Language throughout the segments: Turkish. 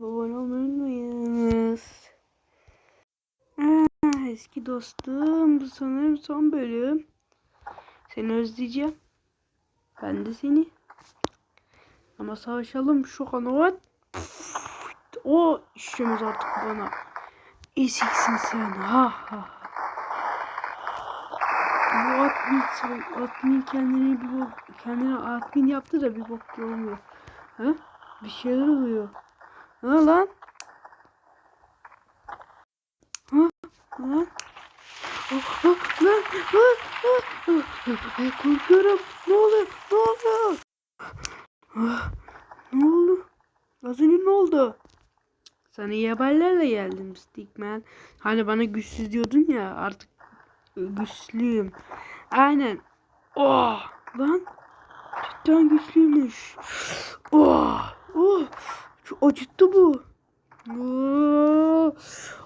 Abone olmayı unutmayınız. Ah, eski dostum. Bu sanırım son bölüm. Seni özleyeceğim. Ben de seni. Ama savaşalım şu kanavat. O işlemez artık bana. Esiksin sen. Ha ha. Bu admin, admin kendini bir bok, kendine admin yaptı da bir bok olmuyor. Ha? Bir şeyler oluyor. Ha lan? Ha? Lan? Oh, oh, lan? Ha? Ha? Ay, korkuyorum. Ne oluyor? Ne oluyor? Ah, ne oldu? Az önce ne oldu? Sana iyi haberlerle geldim Stickman. Hani bana güçsüz diyordun ya artık güçlüyüm. Aynen. Oh lan. Cidden güçlüymüş. Oh. Oh. Çok acıttı bu.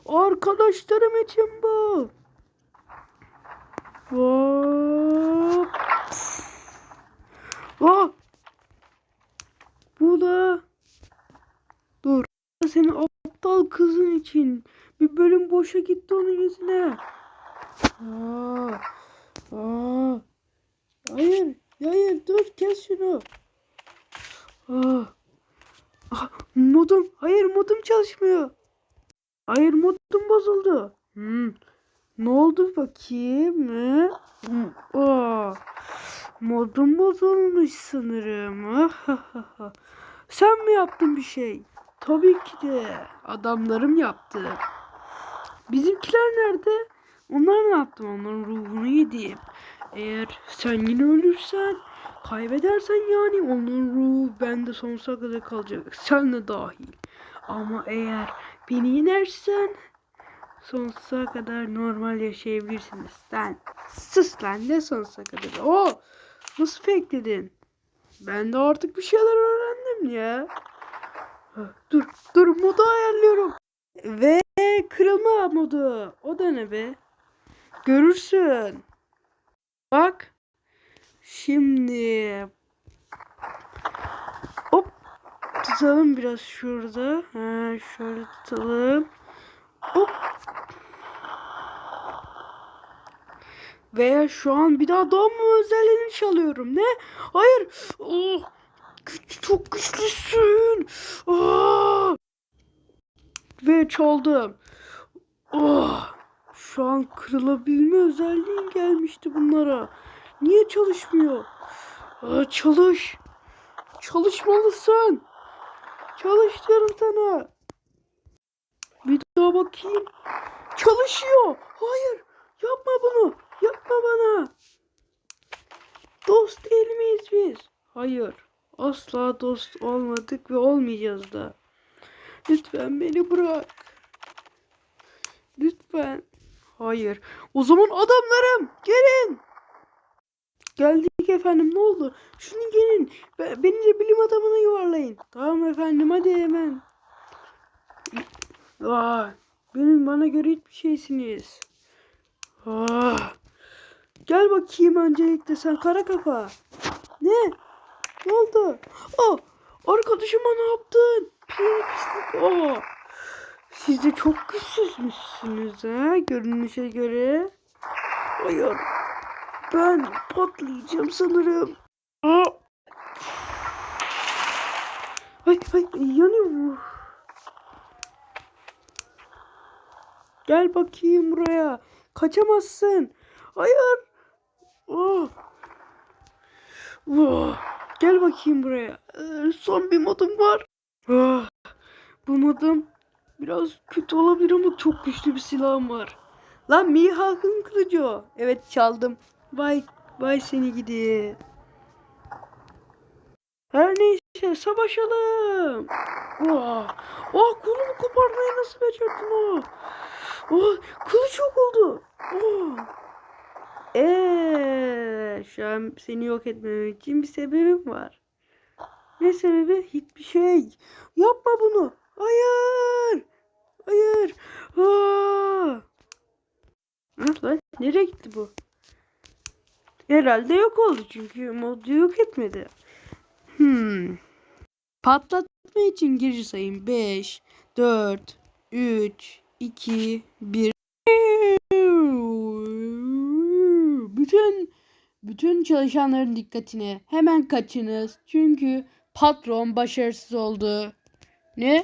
Arkadaşlarım için bu. Oh. Oh. Bu da. Dur. Senin aptal kızın için. Bir bölüm boşa gitti onun yüzüne. Aa, aa. Hayır, hayır dur kes şunu. Aa. Modum, hayır modum çalışmıyor. Hayır modum bozuldu. Hmm. Ne oldu bakayım? Hmm. Aa. Modum bozulmuş sanırım. Sen mi yaptın bir şey? Tabii ki de. Adamlarım yaptı. Bizimkiler nerede? Onlar ne yaptı? Onların ruhunu yedim. Eğer sen yine ölürsen, kaybedersen yani onların ruhu bende sonsuza kadar kalacak. Sen de dahil. Ama eğer beni yenersen sonsuza kadar normal yaşayabilirsiniz. Sen sus lan ne sonsuza kadar. O nasıl fake dedin? Ben de artık bir şeyler öğrendim ya. Dur dur modu ayarlıyorum. Ve kırılma modu. O da ne be? Görürsün. Bak. Şimdi. Hop. Tutalım biraz şurada. Ha, şöyle tutalım. Hop. Veya şu an bir daha doğma özelliğini çalıyorum. Ne? Hayır. Oh. Çok güçlüsün. Oh. Ve çaldım. Oh. Şu an kırılabilme özelliğin gelmişti bunlara. Niye çalışmıyor? Aa, çalış. Çalışmalısın. Çalış diyorum sana. Bir daha bakayım. Çalışıyor. Hayır. Yapma bunu. Yapma bana. Dost değil miyiz biz? Hayır. Asla dost olmadık ve olmayacağız da. Lütfen beni bırak. Lütfen. Hayır. O zaman adamlarım gelin. Geldik efendim ne oldu? Şunu gelin. Be- Beni de bilim adamına yuvarlayın. Tamam efendim hadi hemen. Aa, benim bana göre hiçbir şeysiniz. Aa, gel bakayım öncelikle sen kara kafa. Ne? Ne oldu? Aa, arkadaşıma ne yaptın? Pis pislik. Aa. Siz de çok güçsüzmüşsünüz ha görünüşe göre. Hayır. Ben patlayacağım sanırım. Ay ay yanıyor mu? Gel bakayım buraya. Kaçamazsın. Hayır. Oh. Oh. Gel bakayım buraya. Ee, son bir modum var. Ah. Bu modum Biraz kötü olabilir ama çok güçlü bir silahım var. Lan Mihawk'ın kılıcı o. Evet çaldım. Vay vay seni gidi. Her neyse savaşalım. Oh, oh kolumu koparmayı nasıl becerdin o? Oh, kılıç yok oldu. Oh. Eee, şu an seni yok etmem için bir sebebim var. Ne sebebi? Hiçbir şey. Yapma bunu. Hayır. Hayır. Aa! Ah lan nereye gitti bu? Herhalde yok oldu çünkü modu yok etmedi. Hmm. Patlat gitme için geri sayayım. 5, 4, 3, 2, 1. Bütün bütün çalışanların dikkatine hemen kaçınız. Çünkü patron başarısız oldu. Ne?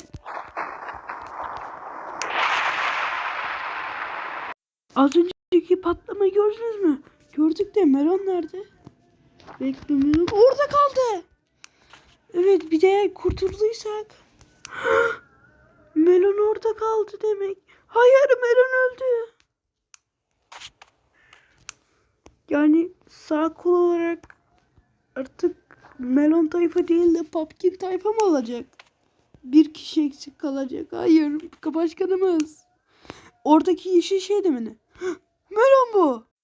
Az önceki patlamayı gördünüz mü? Gördük de Melon nerede? Bekle Melon orada kaldı. Evet bir de kurtulduysak. Melon orada kaldı demek. Hayır Melon öldü. Yani sağ kol olarak artık Melon tayfa değil de Pumpkin tayfa mı olacak? Bir kişi eksik kalacak. Hayır başkanımız. Oradaki yeşil şey de mi ne? Melon bu.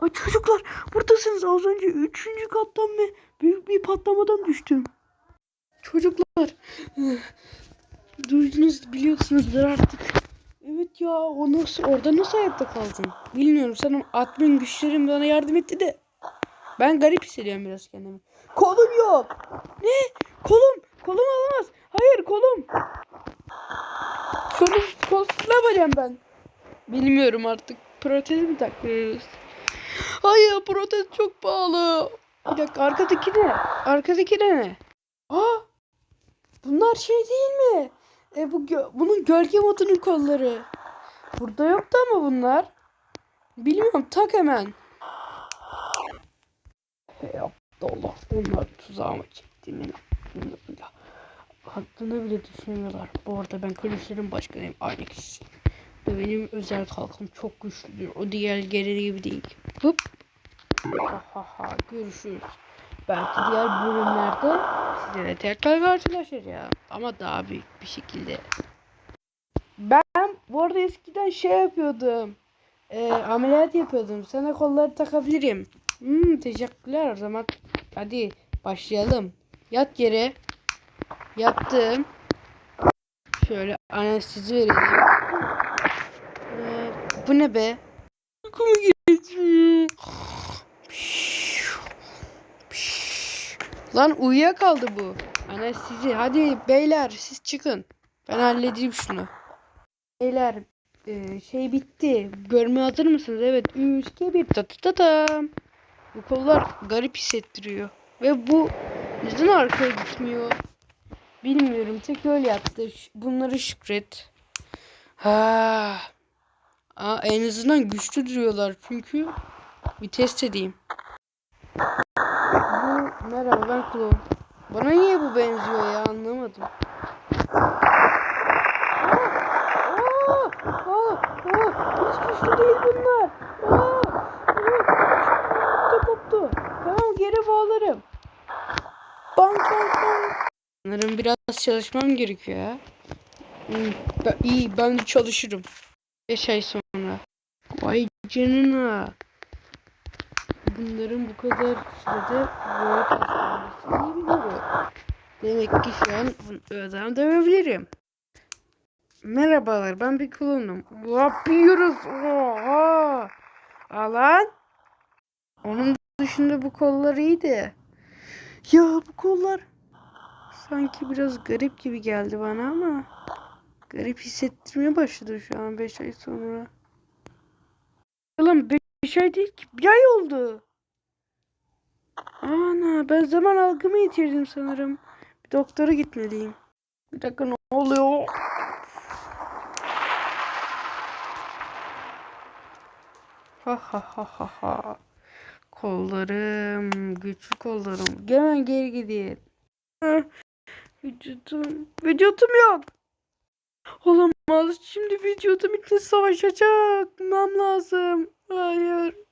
Ay çocuklar buradasınız. Az önce üçüncü kattan ve büyük bir patlamadan düştüm. Çocuklar duydunuz biliyorsunuzdur artık. Evet ya o nasıl orada nasıl hayatta kaldın? Bilmiyorum sanırım admin güçlerim bana yardım etti de. Ben garip hissediyorum biraz kendimi. Kolum yok. Ne? Kolum. Kolum alamaz. Hayır kolum. Kolum kolsuz ne yapacağım ben? Bilmiyorum artık. Protez mi takıyoruz? Hayır protez çok pahalı. Bir dakika arkadaki ne? Arkadaki de ne? Aa! Bunlar şey değil mi? E, bu gö- bunun gölge modunun kolları. Burada yoktu ama bunlar. Bilmiyorum tak hemen. Hey Allah onlar tuzağıma çekti beni. Ya, Aklına bile düşünmüyorlar. Bu arada ben kulüplerin başkanıyım. Aynı kişi. Ve benim özel kalkım çok güçlüdür. O diğer gelir gibi değil. Hıp. Ha ha ha. Görüşürüz. Belki diğer bölümlerde sizlere tekrar karşılaşacağım. Ama daha büyük bir şekilde. Ben bu arada eskiden şey yapıyordum. Ee, ameliyat yapıyordum. Sana kolları takabilirim. Hmm, teşekkürler o zaman. Hadi başlayalım. Yat yere. Yattım. Şöyle anestezi verelim. Bu ne be? Uykumu geçmiyor. Lan uyuyakaldı bu. Anestezi. Hadi beyler siz çıkın. Ben halledeyim şunu. Beyler e, şey bitti. Görmeye hazır mısınız? Evet. 3, 2, 1. Ta ta ta tam. Bu kollar garip hissettiriyor. Ve bu neden arkaya gitmiyor? Bilmiyorum. Tek öyle yaptı. Bunları şükret. Ha. Aa, en azından güçlü duruyorlar. Çünkü bir test edeyim. Bu merhaba ben Klo. Bana niye bu benziyor ya anlamadım. Aa, aa, aa, hiç güçlü değil bunlar. Aa, aa, geri bağlarım. Bang bang bang. Sanırım biraz çalışmam gerekiyor ya. Hmm, ben, iyi ben çalışırım. 5 ay sonra. Vay canına. Bunların bu kadar sürede çalışmamasını iyi biliyorum. Demek ki şu an ödem dövebilirim. Merhabalar ben bir klonum. Yapıyoruz. Oha. Alan. Onun dışında bu kollar iyiydi. Ya bu kollar sanki biraz garip gibi geldi bana ama garip hissettirmeye başladı şu an 5 ay sonra. Lan 5 ay değil ki 1 ay oldu. Ana ben zaman algımı yitirdim sanırım. Bir doktora gitmeliyim. Bir dakika ne oluyor? Ha ha ha ha ha. Kollarım, güçlü kollarım. Hemen geri gidin. Vücudum, vücudum yok. Olamaz. Şimdi vücudum için savaşacak. Mam lazım. Hayır.